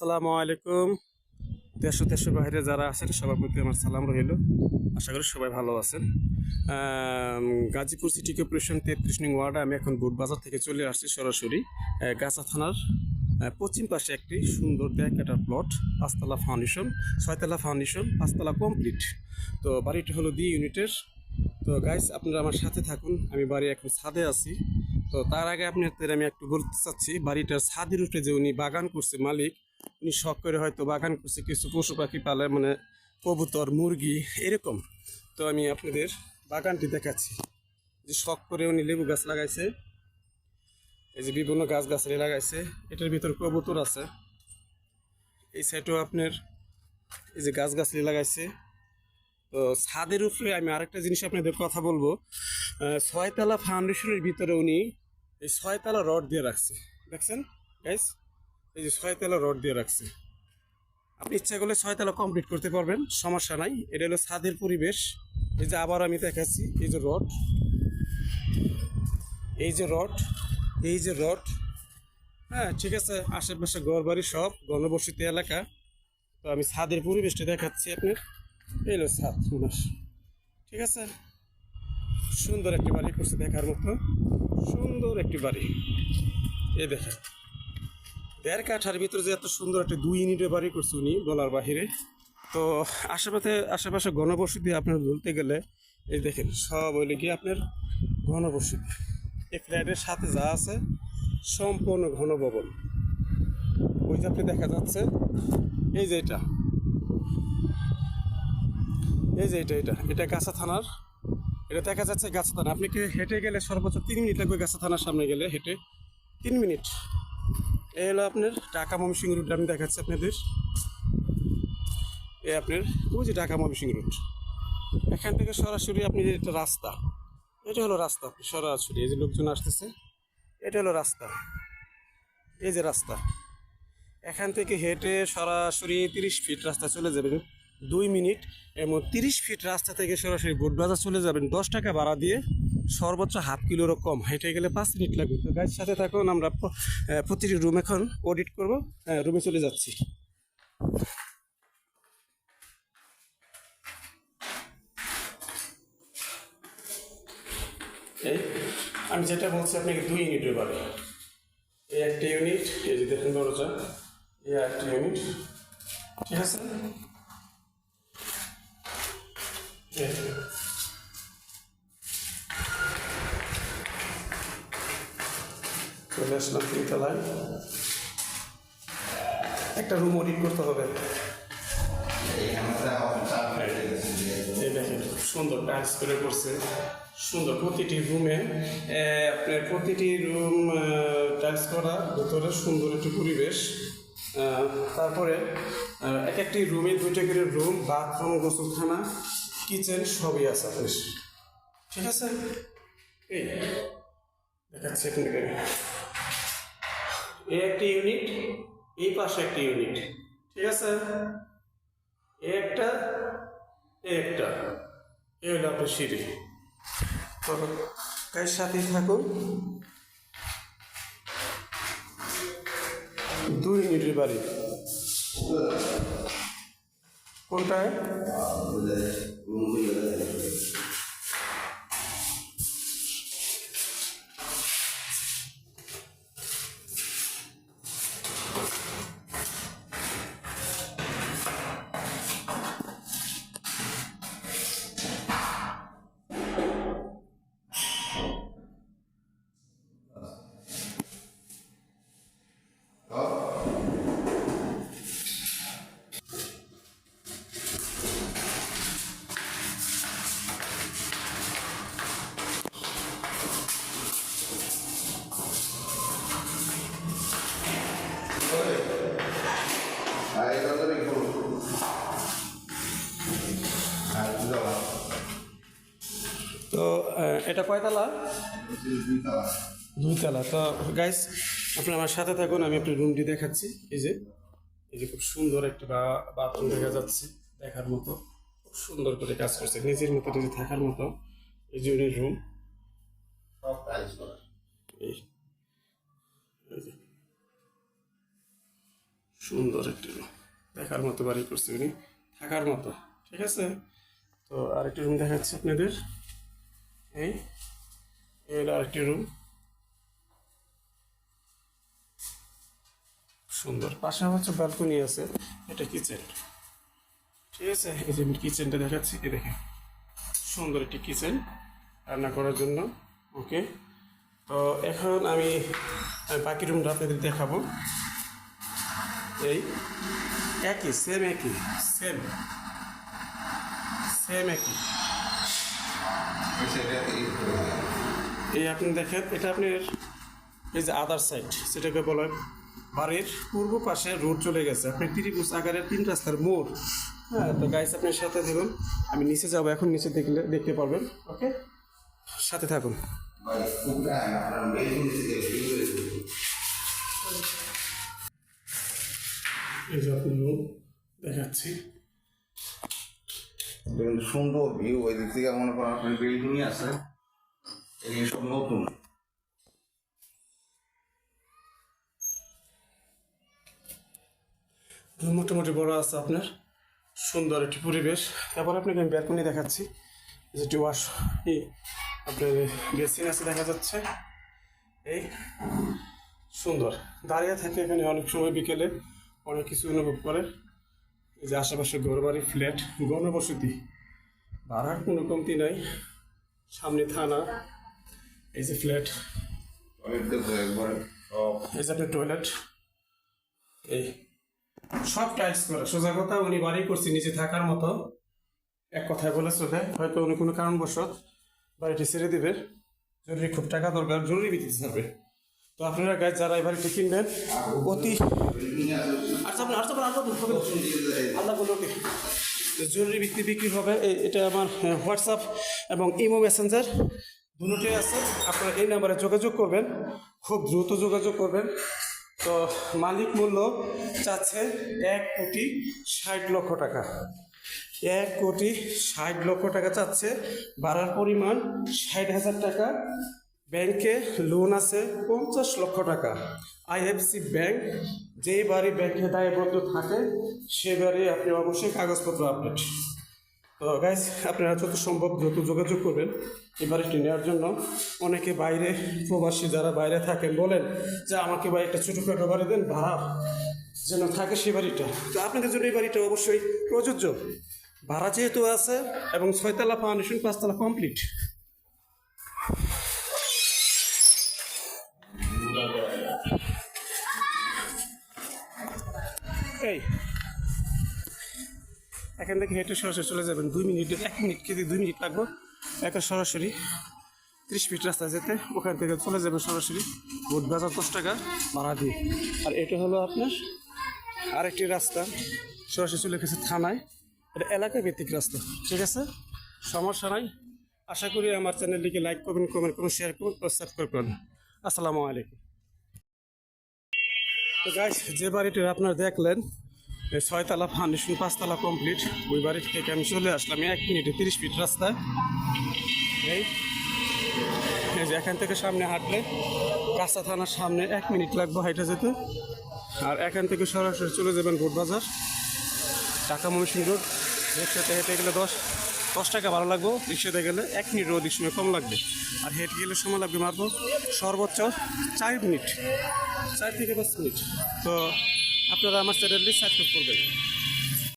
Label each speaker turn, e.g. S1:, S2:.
S1: আসসালামু আলাইকুম। দেশ ও দেশের বাইরে যারা আছেন, সবার প্রতি আমার সালাম রহিল আশা করি সবাই ভালো আছেন। গাজীপুর সিটি কর্পোরেশন তেত্রিশ নং ওয়ার্ডে আমি এখন বুট বাজার থেকে চলে আসছি সরাসরি গাছা থানার পশ্চিম পাশে একটি সুন্দর দেখ একটা প্লট পাঁচতলা ফাউন্ডেশন ছয়তলা ফাউন্ডেশন পাঁচতলা কমপ্লিট তো বাড়িটি হলো দি ইউনিটের তো গাইস আপনারা আমার সাথে থাকুন। আমি বাড়ি এখন ছাদে আছি। তো তার আগে আপনাদের আমি একটু বলতে চাচ্ছি, বাড়িটার ছাদের উঠে যে উনি বাগান করছে মালিক উনি শখ করে হয়তো বাগান করছে, কিছু পশু পাখি পালে মানে কবুতর, মুরগি, এরকম। তো আমি আপনাদের বাগানটি দেখাচ্ছি। যে শখ করে উনি লেবু গাছ লাগাইছে। এই যে বিভিন্ন গাছ গাছালি লাগাইছে। এটার ভিতর কবুতর আছে। এই সাইডেও আপনার এই যে গাছ গাছালি লাগাইছে। তো ছাদের উপরে আমি আরেকটা জিনিস আপনাদের কথা বলব। ছয়তলা ফাউন্ডেশনের ভিতরে উনি এই ছয়তলা রড দিয়ে রাখছে। দেখছেন? গাইস এই যে ছয়তলা রড দিয়ে রাখছে। আপনি ইচ্ছা করলে ছয়তলা কমপ্লিট করতে পারবেন, সমস্যা নাই। এটা হলো ছাদের পরিবেশ। এই যে আবার আমি দেখাচ্ছি, এই যে রড। এই যে রড, এই যে রড। হ্যাঁ ঠিক আছে, আশেপাশে ঘর বাড়ি সব গণবসতি এলাকা। তো আমি ছাদের পরিবেশটা দেখাচ্ছি আপনার। এই হলো ছাদ ঠিক আছে? সুন্দর একটি বাড়ি করছে দেখার মতো। সুন্দর একটি বাড়ি। এই দেখেন। দেড় কাঠার ভিতরে যে এত সুন্দর একটা দুই ইউনিটের বাড়ি করছে উনি বলার বাহিরে। তো আশেপাশে আশেপাশে ঘনবসতি আপনার বলতে গেলে, এই দেখেন, সব হইলে গিয়ে আপনার ঘনবসতি। এই ফ্ল্যাটের সাথে যা আছে, সম্পূর্ণ ঘনভবন। ওই যে আপনি দেখা যাচ্ছে, এই যে এটা। এই যে এটা এটা এটা গাছা থানার, এটা দেখা যাচ্ছে গাছা থানা। আপনি কি হেঁটে গেলে সর্বোচ্চ তিন মিনিট লাগবে গাছা থানার সামনে গেলে, হেঁটে? তিন মিনিট। এই হলো আপনার ঢাকা ময়মনসিং রুট আমি দেখাচ্ছি আপনাদের। এই আপনার, ওই যে ঢাকা রুট এখান থেকে সরাসরি আপনি যে একটা রাস্তা, এটা হলো রাস্তা সরাসরি এই যে লোকজন আসতেছে, এটা হলো রাস্তা। এই যে রাস্তা, এখান থেকে হেঁটে সরাসরি তিরিশ ফিট রাস্তা চলে যাবেন, দুই মিনিট, এবং তিরিশ ফিট রাস্তা থেকে সরাসরি বুটবাজার চলে যাবেন, দশ টাকা ভাড়া দিয়ে সর্বোচ্চ হাফ কিলোরও কম হেঁটে গেলে পাঁচ মিনিট লাগবে। তো গাড়ির সাথে থাকুন, আমরা প্রতিটি রুম এখন অডিট করব। রুমে চলে যাচ্ছি। আমি যেটা বলছি, আপনাকে দুই ইউনিটের বাড়ি এই একটা ইউনিট এই যে দেখেন দরজা এই একটা ইউনিট ঠিক আছে? চলে আসলাম তিনতলায় একটা রুম অডিট করতে হবে। সুন্দর টাইলস করে করছে। সুন্দর প্রতিটি রুমে আপনার প্রতিটি রুম টাইলস করা, ভেতরে সুন্দর একটি পরিবেশ। তারপরে এক একটি রুমে দুইটা করে রুম বাথরুম গোসলখানা কিচেন সবই আছে আপনার। ঠিক আছে? এই, দেখাচ্ছি আপনাকে। এই একটি ইউনিট এই পাশে একটি ইউনিট ঠিক আছে? এই একটা এই একটা এই হলো আপনার সিঁড়ি। কার সাথেই থাকুন। দুই মিনিটের বাড়ি। কোনটায় তো এটা কয়তলা
S2: lá.
S1: দুইতলা তো গাইস আপনি আমার সাথে থাকুন আমি আপনার রুমটি দেখাচ্ছি এই যে এই যে খুব সুন্দর একটা বাথরুম দেখা যাচ্ছে দেখার মতো খুব সুন্দর করে কাজ করছে নিজের মতো নিজে থাকার মতো এই যে রুম
S2: Só faz, mano.
S1: এই সুন্দর একটি রুম দেখার মতো বাড়ি করছে উনি। থাকার মতো, ঠিক আছে? তো আরেকটি রুম দেখাচ্ছি আপনাদের। এই হলো আরেকটি রুম সুন্দর। পাশে হচ্ছে ব্যালকনি আছে, এটা কিচেন ঠিক আছে? এই যে আমি কিচেনটা দেখাচ্ছি, এই দেখেন। সুন্দর একটি কিচেন রান্না করার জন্য। ওকে তো এখন আমি বাকি রুমটা আপনাদের দেখাবো। এই, একই সেম একই সেম সেম একই।
S2: এই
S1: আপনি দেখেন, এটা আপনার এই যে আদার সাইড সেটাকে বলা হয় বাড়ির পূর্ব পাশে রোড চলে গেছে। আপনি ত্রিভুজ আকারের তিন রাস্তার মোড় হ্যাঁ তো গাইস আপনার সাথে দেখুন, আমি নিচে যাব, এখন নিচে দেখলে, দেখতে পারবেন ওকে সাথে থাকুন। যে আপনি দেখাচ্ছি।
S2: সুন্দর ভিউ ওই দিক থেকে মনে করেন আপনার বেলকুনি আছে। এই সব নতুন।
S1: মোটামুটি বড় আছে আপনার। সুন্দর একটি পরিবেশ। তারপর আপনাকে আমি ব্যালকনি দেখাচ্ছি। যেটি ওয়াশ এই আপনার বেসিন আছে দেখা যাচ্ছে। এই সুন্দর। দাঁড়িয়ে থাকে এখানে অনেক সময় বিকেলে অনেক কিছু অনুভব করে। এই যে আশেপাশে ঘরবাড়ি, ফ্ল্যাট, গণবসতি, ভাড়ার কোনো কমতি নাই। সামনে থানা, এই যে ফ্ল্যাট। এই যে টয়লেট এই সব টাইলস করা। সোজা কথা, উনি বাড়ি করছে, নিচে থাকার মতো। এক কথায় বলে চলে, হয়তো উনি কোনো কারণবশত বাড়িটি ছেড়ে দেবে। জরুরি খুব টাকা দরকার, জরুরি ভিত্তিতে হবে তো আপনারা গাছ যারা এই বাড়িটি কিনবেন অতি আচ্ছা আচ্ছা আল্লাহ জরুরি ভিত্তি বিক্রি হবে। এটা আমার হোয়াটসঅ্যাপ এবং ইমো মেসেঞ্জার। দুটোই আছে। আপনারা এই নাম্বারে যোগাযোগ করবেন। খুব দ্রুত যোগাযোগ করবেন। তো মালিক মূল্য চাচ্ছে এক কোটি ষাট লক্ষ টাকা। এক কোটি ষাট লক্ষ টাকা চাচ্ছে। ভাড়ার পরিমাণ ষাট হাজার টাকা। ব্যাংকে লোন আছে পঞ্চাশ লক্ষ টাকা। আইএফসি ব্যাংক যেই বাড়ি ব্যাংকে দায়বদ্ধ থাকে, সে বাড়ি আপনি অবশ্যই কাগজপত্র আপডেট। তো গাইজ আপনারা যত সম্ভব যত যোগাযোগ করবেন এই বাড়িটি নেওয়ার জন্য। অনেকে বাইরে প্রবাসী যারা বাইরে থাকেন বলেন যে, আমাকে ভাই একটা ছোটোখাটো বাড়ি দেন, ভাড়া যেন থাকে সেই বাড়িটা। তো আপনাদের জন্য এই বাড়িটা অবশ্যই প্রযোজ্য। ভাড়া যেহেতু আছে এবং ছয়তলা ফাউন্ডেশন পাঁচতলা কমপ্লিট এই। এখান থেকে হেঁটে সরাসরি চলে যাবেন। দুই মিনিট, এক মিনিট কেজি, দুই মিনিট লাগবে। একটা সরাসরি ত্রিশ ফিট রাস্তা যেতে, ওখান থেকে চলে যাবেন সরাসরি ভোট বাজার দশ টাকা ভাড়া দিয়ে। আর এটা হলো আপনার আরেকটি রাস্তা। সরাসরি চলে গেছে থানায়। এটা এলাকা ভিত্তিক রাস্তা, ঠিক আছে? সমস্যা নাই। আশা করি আমার চ্যানেলটিকে লাইক করবেন কমেন্ট করুন শেয়ার করুন ও সাবস্ক্রাইব করুন। আসসালামু আলাইকুম। তো গাইস যে বাড়িটি আপনারা দেখলেন ছয়তলা ফাউন্ডেশন পাঁচতলা কমপ্লিট ওই বাড়ি থেকে আমি চলে আসলাম এক মিনিটে তিরিশ ফিট রাস্তা এই যে এখান থেকে সামনে হাঁটলে রাস্তা থানার সামনে এক মিনিট লাগবে হাইটে যেতে। আর এখান থেকে সরাসরি চলে যাবেন ভোট বাজার, ঢাকা ময়মনসিংহ রোড। রিক্সাতে হেঁটে গেলে দশ দশ টাকা ভালো লাগবে। রিক্সাতে গেলে এক মিনিট অধিক সময় কম লাগবে। আর হেঁটে গেলে সময় লাগবে মাত্র সর্বোচ্চ চার মিনিট। চার থেকে পাঁচ মিনিট তো আপনারা আমার চ্যানেলটি সাবস্ক্রাইব করবেন।